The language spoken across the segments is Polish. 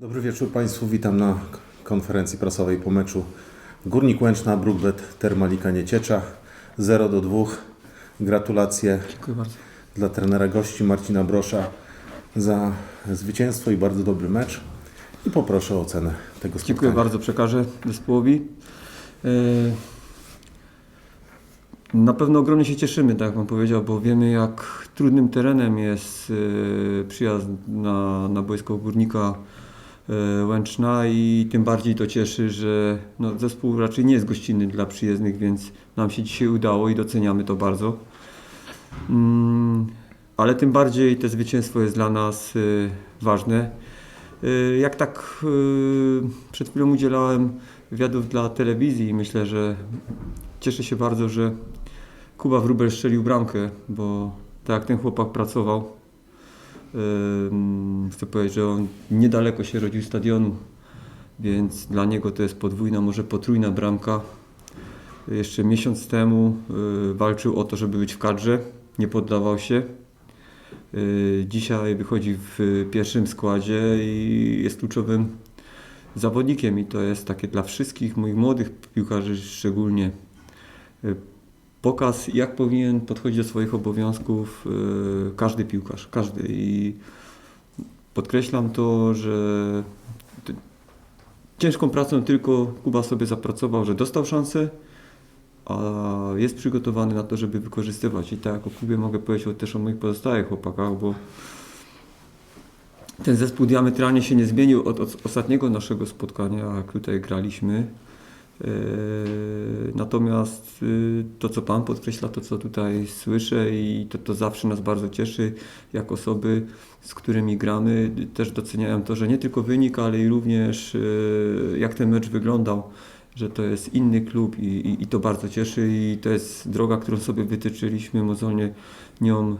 Dobry wieczór Państwu, witam na konferencji prasowej po meczu Górnik Łęczna, Brookbet, Termalika Nieciecza 0 do 2. Gratulacje dla trenera gości Marcina Brosza za zwycięstwo i bardzo dobry mecz. I poproszę o ocenę tego spotkania. Dziękuję bardzo, przekażę zespołowi. E, Na pewno ogromnie się cieszymy, tak jak Pan powiedział, bo wiemy jak trudnym terenem jest e, przyjazd na, na boisko Górnika Łęczna i tym bardziej to cieszy, że no, zespół raczej nie jest gościnny dla przyjezdnych, więc nam się dzisiaj udało i doceniamy to bardzo. Mm, Ale tym bardziej to zwycięstwo jest dla nas y, ważne. Y, Jak tak przed chwilą udzielałem wywiadów dla telewizji myślę, że cieszę się bardzo, że Kuba Wróbel strzelił bramkę, bo tak jak ten chłopak pracował, chcę powiedzieć, że on niedaleko się rodził stadionu, więc dla niego to jest podwójna, może potrójna bramka. Jeszcze miesiąc temu y, walczył o to, żeby być w kadrze, nie poddawał się. Y, Dzisiaj wychodzi w pierwszym składzie i jest kluczowym zawodnikiem i to jest takie dla wszystkich moich młodych piłkarzy szczególnie y, pokaz jak powinien podchodzić do swoich obowiązków y, każdy piłkarz, każdy i podkreślam to, że ciężką pracą tylko Kuba sobie zapracował, że dostał szansę, a jest przygotowany na to, żeby wykorzystywać. I tak o Kubie mogę powiedzieć też o moich pozostałych chłopakach, bo ten zespół diametralnie się nie zmienił od, od ostatniego naszego spotkania, jak tutaj graliśmy. Eee, Natomiast y, to, co Pan podkreśla, to, co tutaj słyszę i to, to zawsze nas bardzo cieszy, jak osoby, z którymi gramy, też doceniają to, że nie tylko wynik, ale i również y, jak ten mecz wyglądał, że to jest inny klub i, i, i to bardzo cieszy i to jest droga, którą sobie wytyczyliśmy, mozolnie nią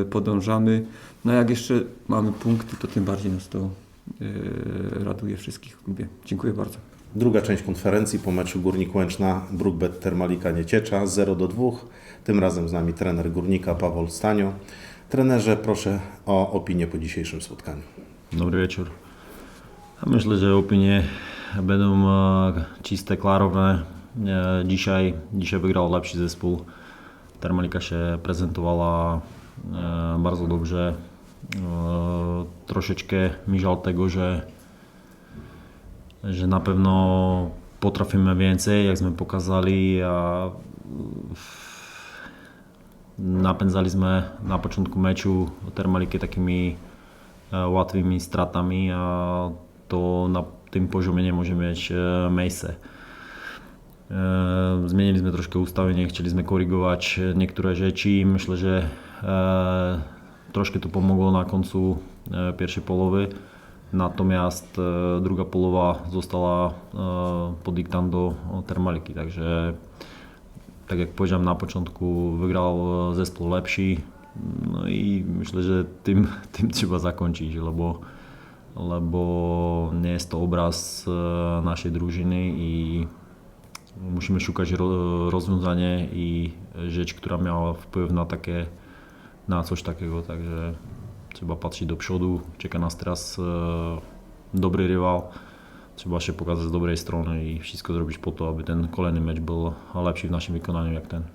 y, podążamy. No jak jeszcze mamy punkty, to tym bardziej nas to raduje wszystkich w klubie. Dziękuję bardzo. Druga część konferencji po meczu Górnik Łęczna, Brookbet, Termalika Nieciecza 0 do 2. Tym razem z nami trener Górnika Paweł Stanio. Trenerze, proszę o opinię po dzisiejszym spotkaniu. Večer. Ja Myślę, że opinie będą e, czyste, klarowne. E, Dzisiaj, dzisiaj wygrał lepszy zespół. Termalika się prezentowała e, bardzo dobrze. Troszeczkę mi żal tego, że, że na pewno potrafimy więcej, jak sme pokazali. A napędzali sme na początku meczu Termalikę takimi e, łatwymi stratami a to na tym poziomie nie może mieć e, miejsce. E, Zmienili sme troszkę ustawienie, chcieli sme korygować niektóre rzeczy. Myślę, że e, troszkę to pomogło na końcu e, pierwszej połowy. Natomiast e, druga połowa została e, pod dyktando Termaliki, także tak jak powiedziałem na początku, wygrał e, zespół lepszy. No i myślę, że tym, tym trzeba zakończyć, lebo, lebo nie jest to obraz e, naszej drużyny i musimy szukać ro, rozwiązania i rzecz, która miała wpływ na takie, na coś takiego, także třeba patří dopředu, čeká nás teraz e, dobrý rival, třeba ještě pokazat z dobrej strony i všechno zrobíš po to, aby ten kolejný meč byl lepší v našem vykonání jak ten.